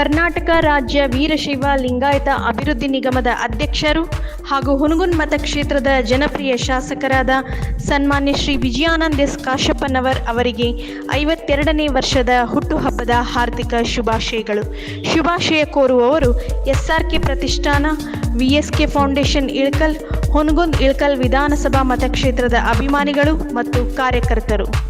ಕರ್ನಾಟಕ ರಾಜ್ಯ ವೀರಶೈವ ಲಿಂಗಾಯತ ಅಭಿವೃದ್ಧಿ ನಿಗಮದ ಅಧ್ಯಕ್ಷರು ಹಾಗೂ ಹುನಗುನ್ ಮತಕ್ಷೇತ್ರದ ಜನಪ್ರಿಯ ಶಾಸಕರಾದ ಸನ್ಮಾನ್ಯ ಶ್ರೀ ವಿಜಯಾನಂದ ಎಸ್ ಕಾಶಪ್ಪನವರ್ ಅವರಿಗೆ ಐವತ್ತೆರಡನೇ ವರ್ಷದ ಹುಟ್ಟುಹಬ್ಬದ ಹಾರ್ದಿಕ ಶುಭಾಶಯಗಳು. ಶುಭಾಶಯ ಕೋರುವವರು ಎಸ್ಆರ್ಕೆ ಪ್ರತಿಷ್ಠಾನ, ವಿಎಸ್ಕೆ ಫೌಂಡೇಶನ್ ಇಳ್ಕಲ್ ಹುನಗುಂದ್ ಇಳ್ಕಲ್ ವಿಧಾನಸಭಾ ಮತಕ್ಷೇತ್ರದ ಅಭಿಮಾನಿಗಳು ಮತ್ತು ಕಾರ್ಯಕರ್ತರು.